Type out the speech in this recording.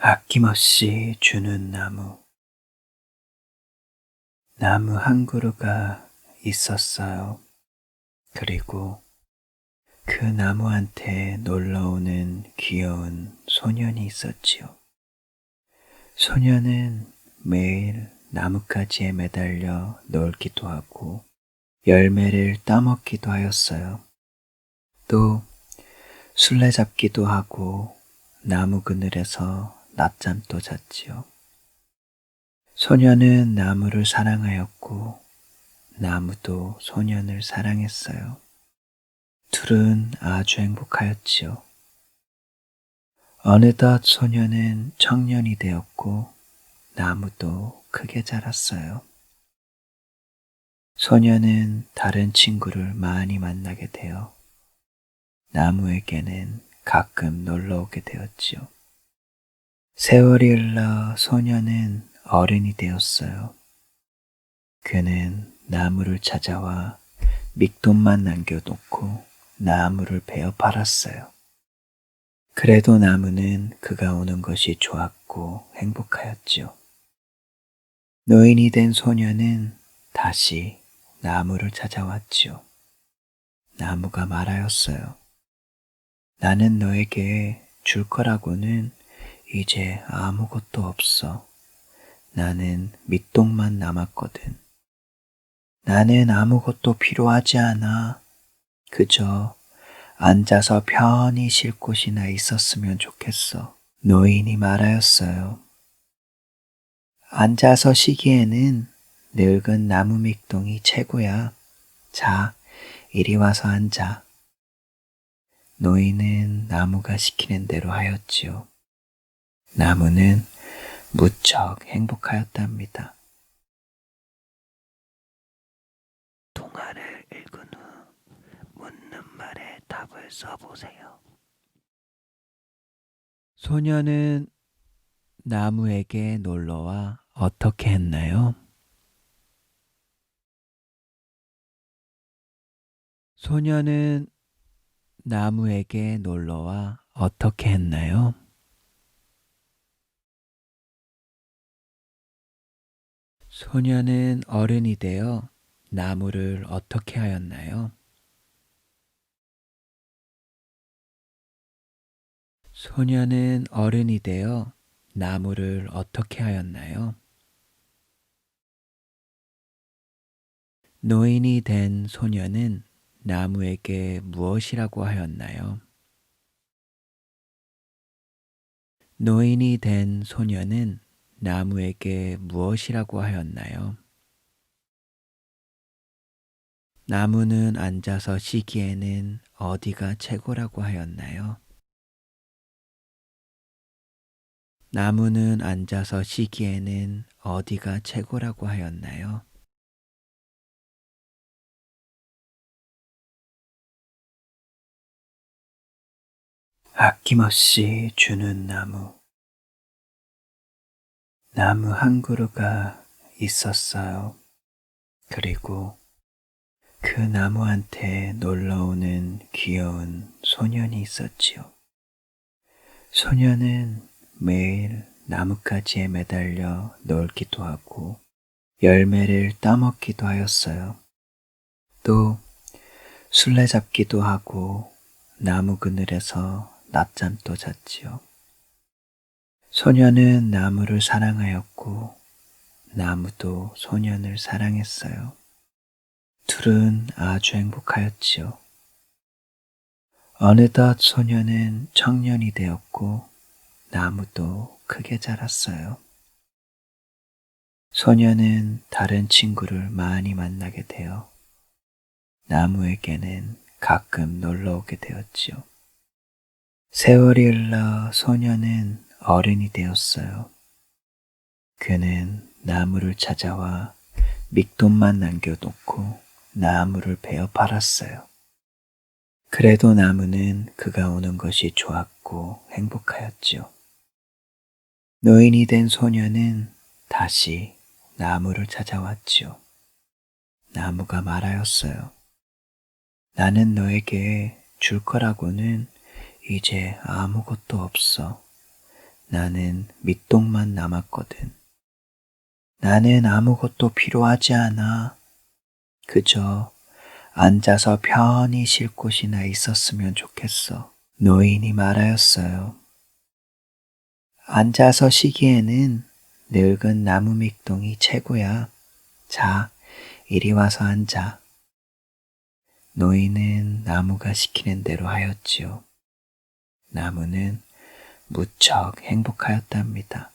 아낌없이 주는 나무. 나무 한 그루가 있었어요. 그리고 그 나무한테 놀러오는 귀여운 소년이 있었지요. 소년은 매일 나뭇가지에 매달려 놀기도 하고 열매를 따먹기도 하였어요. 또 술래잡기도 하고 나무 그늘에서 낮잠도 잤지요. 소년은 나무를 사랑하였고 나무도 소년을 사랑했어요. 둘은 아주 행복하였지요. 어느덧 소년은 청년이 되었고 나무도 크게 자랐어요. 소년은 다른 친구를 많이 만나게 되어 나무에게는 가끔 놀러 오게 되었지요. 세월이 흘러 소년은 어른이 되었어요. 그는 나무를 찾아와 밑돈만 남겨놓고 나무를 베어 팔았어요. 그래도 나무는 그가 오는 것이 좋았고 행복하였지요. 노인이 된 소년은 다시 나무를 찾아왔지요. 나무가 말하였어요. 나는 너에게 줄 거라고는 이제 아무것도 없어. 나는 밑동만 남았거든. 나는 아무것도 필요하지 않아. 그저 앉아서 편히 쉴 곳이나 있었으면 좋겠어. 노인이 말하였어요. 앉아서 쉬기에는 늙은 나무 밑동이 최고야. 자, 이리 와서 앉아. 노인은 나무가 시키는 대로 하였지요. 나무는 무척 행복하였답니다. 동화를 읽은 후 묻는 말에 답을 써보세요. 소녀는 나무에게 놀러와 어떻게 했나요? 소녀는 나무에게 놀러와 어떻게 했나요? 소녀는 어른이 되어 나무를 어떻게 하였나요? 소녀는 어른이 되어 나무를 어떻게 하였나요? 노인이 된 소녀는 나무에게 무엇이라고 하였나요? 노인이 된 소녀는 나무에게 무엇이라고 하였나요? 나무는 앉아서 쉬기에는 어디가 최고라고 하였나요? 나무는 앉아서 쉬기에는 어디가 최고라고 하였나요? 아낌없이 주는 나무. 나무 한 그루가 있었어요. 그리고 그 나무한테 놀러오는 귀여운 소년이 있었지요. 소년은 매일 나뭇가지에 매달려 놀기도 하고 열매를 따먹기도 하였어요. 또 술래잡기도 하고 나무 그늘에서 낮잠도 잤지요. 소년은 나무를 사랑하였고 나무도 소년을 사랑했어요. 둘은 아주 행복하였지요. 어느덧 소년은 청년이 되었고 나무도 크게 자랐어요. 소년은 다른 친구를 많이 만나게 되어 나무에게는 가끔 놀러 오게 되었지요. 세월이 흘러 소년은 어른이 되었어요. 그는 나무를 찾아와 밑돈만 남겨놓고 나무를 베어 팔았어요. 그래도 나무는 그가 오는 것이 좋았고 행복하였지요. 노인이 된 소년은 다시 나무를 찾아왔지요. 나무가 말하였어요. 나는 너에게 줄 거라고는 이제 아무것도 없어. 나는 밑동만 남았거든. 나는 아무것도 필요하지 않아. 그저 앉아서 편히 쉴 곳이나 있었으면 좋겠어. 노인이 말하였어요. 앉아서 쉬기에는 늙은 나무 밑동이 최고야. 자, 이리 와서 앉아. 노인은 나무가 시키는 대로 하였지요. 나무는 무척 행복하였답니다.